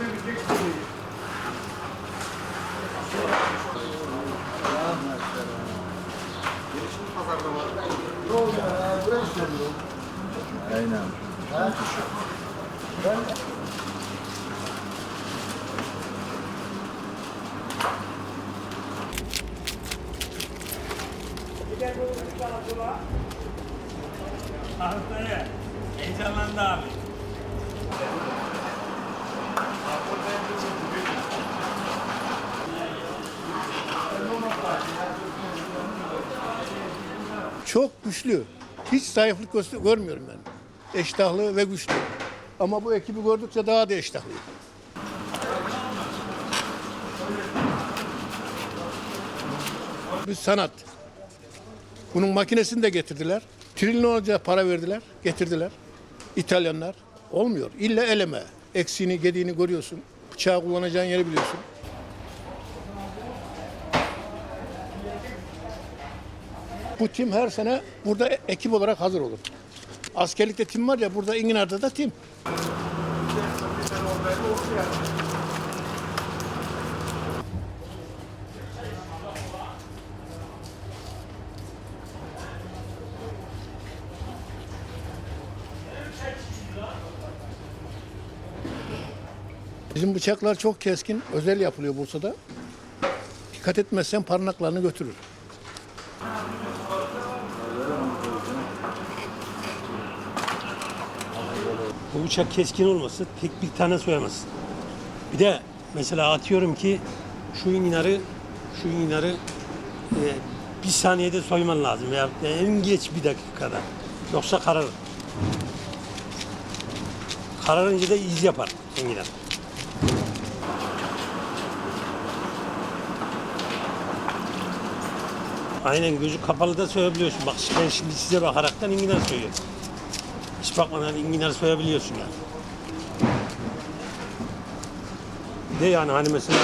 verebilecek seviyeyi. Gelişim pazarda var. Ne oldu ya? Buraya söylüyor. Aynen. Ha? Ben... Haftaya heyecanlandı abi. Çok güçlü. Hiç zayıflık göster- görmüyorum ben. Eştahlı ve güçlü. Ama bu ekibi gördükçe daha da eştahlıyım. Bir sanat. Bunun makinesini de getirdiler. Trilyonlarca para verdiler, getirdiler. İtalyanlar. Olmuyor. İlla eleme. Eksiğini, gediğini görüyorsun. Bıçağı kullanacağın yeri biliyorsun. Bu tim her sene burada ekip olarak hazır olur. Askerlikte tim var ya burada İnginar'da da tim. Bizim bıçaklar çok keskin, özel yapılıyor Bursa'da. Dikkat etmezsen parmaklarını götürür. Bu bıçak keskin olması tek bir tane soyamaz. Bir de mesela atıyorum ki şu inginarı şu inginarı e, bir saniyede soyman lazım veya en geç bir dakikada. Yoksa kararır. Kararınca da iz yapar enginar. Aynen gözü kapalı da soyabiliyorsun. Bak ben şimdi size bakaraktan enginar soyuyorum. Hiç bakmadan enginar soyabiliyorsun yani. Bir de yani hani mesela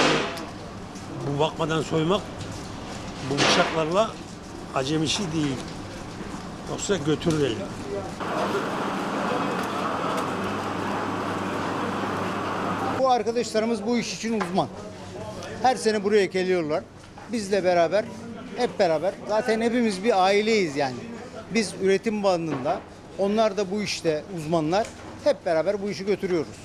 bu bakmadan soymak bu bıçaklarla acemi şey değil. Yoksa götürür eli. Bu arkadaşlarımız bu iş için uzman. Her sene buraya geliyorlar. Bizle beraber, hep beraber. Zaten hepimiz bir aileyiz yani. Biz üretim bandında, onlar da bu işte uzmanlar. Hep beraber bu işi götürüyoruz.